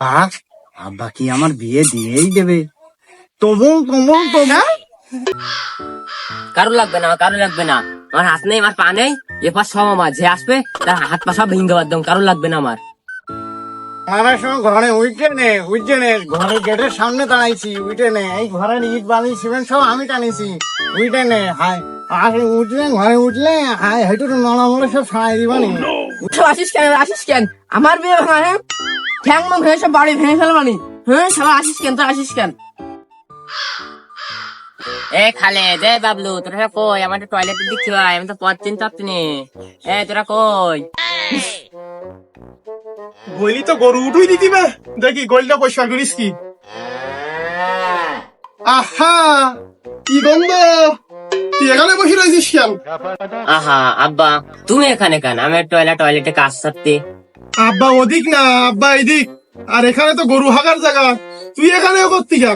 বাঘ আব্বা কি আমার বিয়ে দিয়েই দেবে? তবু তবু তবু কারও লাগবে না কারও লাগবে না। আমার হাত নেই আমার পা নেই এপার সব আমার। যে আসবে তার হাত পা সব ভেঙে দেওয়ার দম কারও লাগবে না আমার। আমার সব ঘরে উঠে নে উঠে নে। ঘরের গেটের সামনে দাঁড়াইছি উঠে নে। এই ঘরের ইট বালি সিমেন্ট সব আমি টানিছি। উঠে নে হাই আর উঠলে ঘরে উঠলে হাই হেঁটু নড়ামড়ে সব ছাড়াই দিবানি আসিস কেন আসিস কেন? আমার বিয়ে ভাঙা ঠ্যাং মন ভেঙে সব বাড়ি ভেঙে ফেলবানি। হ্যাঁ সবাই আসিস কেন তো আসিস কেন? এ খালে দে বাবলু তোরা কই? আমার টয়লেটের দিক থেকে আমি তো পথ চিন্তা এ তোরা কই? গলি তো গরু উঠুই দিতি বে। দেখি গলিটা পরিষ্কার করিস কি? আহা কি গন্ধ। তুই এখানে বসে রয়েছিস কেন? আহা আব্বা তুমি এখানে কেন? আমি টয়লেট টয়লেটে কাজ সারতে আব্বা ওদিক না আব্বা এদিক। আর এখানে তো গরু হাগার জায়গা। তুই এখানেও করতি যা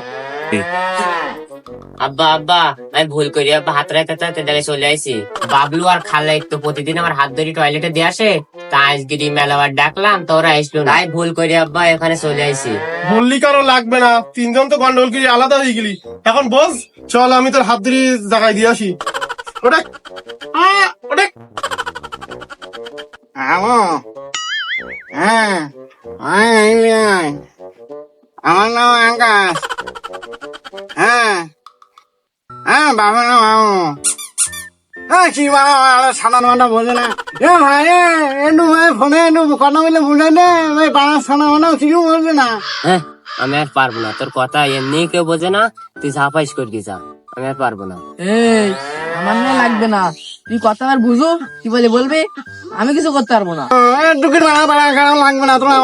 আব্বা আব্বা আমি ভুল করি আব্বা হাত রাখতে দেখে চলে আইছি। বাবলু আর খালা তো প্রতিদিন আমার হাত ধরে টয়লেটে দিয়ে আসে তা আজকে মেলাবার ডাকলাম তো ওরা আসলো না। ভুল করি আব্বা এখানে চলে আইছি। বললি কারও লাগবে না তিনজন তো গন্ডগোল করে আলাদা হয়ে গেলি। এখন বস চল আমি তোর হাত ধরে জায়গায় দিয়ে আসি। ওটা ওটা আমো হ্যাঁ আমার নাম আকাশ। হ্যাঁ। হ্যাঁ বাবার নাম আমো হ্যাঁ কি বাবা সাদা মাটা বোঝে না? এ ভাই একটু ভাই ফোনে একটু কথা বলে বুঝাই দে ভাই বাড়ার সাদা মাটা কিছু বলছে না? হ্যাঁ আমি আর পারব না। তোর কথা এমনি কেউ বোঝে না। তুই ঝাপাইস করে দি যা। আমি আর পারব না। এই আমার না লাগবে না। তুই কথা আর বুঝো কি বলে বলবে? আমি কিছু করতে পারব না। টুকির লাগবে না তোমার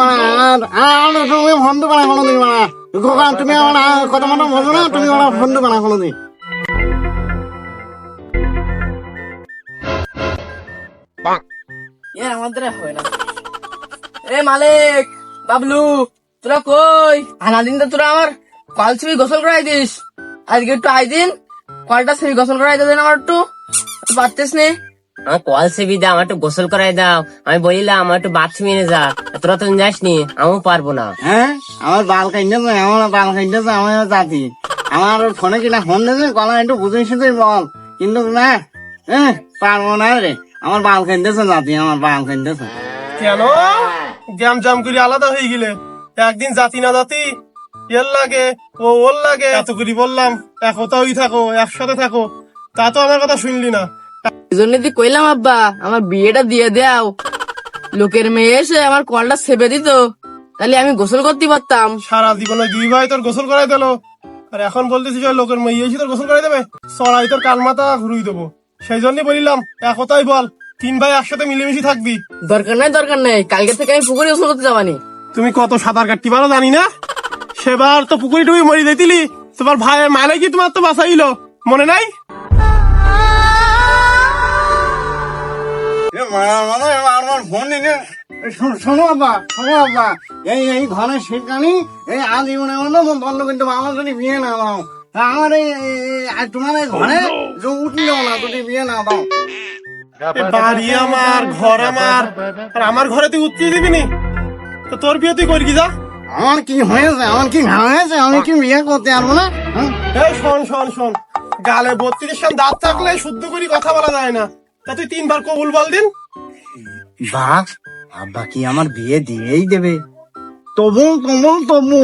আর তুমি কোনো দিন তুমি আমার কথা মতো বোঝো না তুমি আমার তো কোনো দিন এ আমাদের হবে না। এ মালিক বাবলু তোরা কই? আনাদিন তো তোরা আমার কল ছবি গোসল করাই দিস। আজকে একটু আই দিন কলটা ছবি গোসল করাই দেবেন আমার একটু। তুই পারতিস নে? আমার কল সেবি দাও আমার একটু গোসল করাই দাও। আমি বলিলাম আমার একটু বাথরুমে নিয়ে যা। তোরা তো যাসনি আমিও পারব না। হ্যাঁ? আমার বাল কাইন্দেছে আমার বাল কাইন্দেছে আমার জাতি। আমার ফোনে কিনা ফোন দিয়েছে কলা একটু বুঝে শুধু বল। কিন্তু না হ্যাঁ পারব না রে। আমার বাল কাইন্দেছে জাতি আমার বাল কাইন্দেছে কেন? গ্যাম জাম করে আলাদা হয়ে গেলে। একদিন জাতি না জাতি এর লাগে ও ওর লাগে। এত করে বললাম এক একতাই থাকো একসাথে থাকো। তা তো আমার কথা শুনলি না। এই তুই কইলাম আব্বা আমার বিয়েটা দিয়ে দাও। লোকের মেয়ে এসে আমার কলটা সেবে দিত। তাহলে আমি গোসল করতে পারতাম। সারা জীবনে দুই ভাই তোর গোসল করাই দিল। আর এখন বলতেছিস লোকের মেয়ে এসে তোর গোসল করাই দেবে। সরাই তোর কাল মাথা ঘুরিয়ে দেবো। সেই জন্যই বলিলাম একতাই বল তিন ভাই একসাথে মিলেমিশে থাকবি। দরকার নাই দরকার নাই। কালকে থেকে আমি পুকুরে গোসল করতে যাবানি। তুমি কত সাঁতার কাটতে পারো জানি না। সেবার তো পুকুরি টুকুরি মরি দিতিলি তোমার ভাইয়ের মালে কি তোমার তো বাঁচাইলো। মনে নাই? আমার ফোন দিনে শোনো শোনো শোনো আব্বা। এই এই ঘরের শিরকানি এই আজীবনে বন্ধ কিন্তু আমার যদি বিয়ে না দাও আমার এই এই- এই- আর তোমার এই ঘরে যে উঠলেও না যদি বিয়ে না দাও। বাড়ি আমার ঘর আমার আর আমার ঘরে তুই উঠিয়ে দিবি নি? তো তোর বিয়ে তুই করবি যা। আমার কি হয়েছে? আমার কি ঘা হয়েছে? আমি কি বিয়ে করতে পারব না? হ্যাঁ? এই শোন শোন শোন। গালে বত্রিশ দাঁত থাকলে শুদ্ধ করে কথা বলা যায় না। তা তুই তিনবার কবুল বল দিন। বাঘ আব্বা কি আমার বিয়ে দিয়েই দেবে। তবু তবু তবু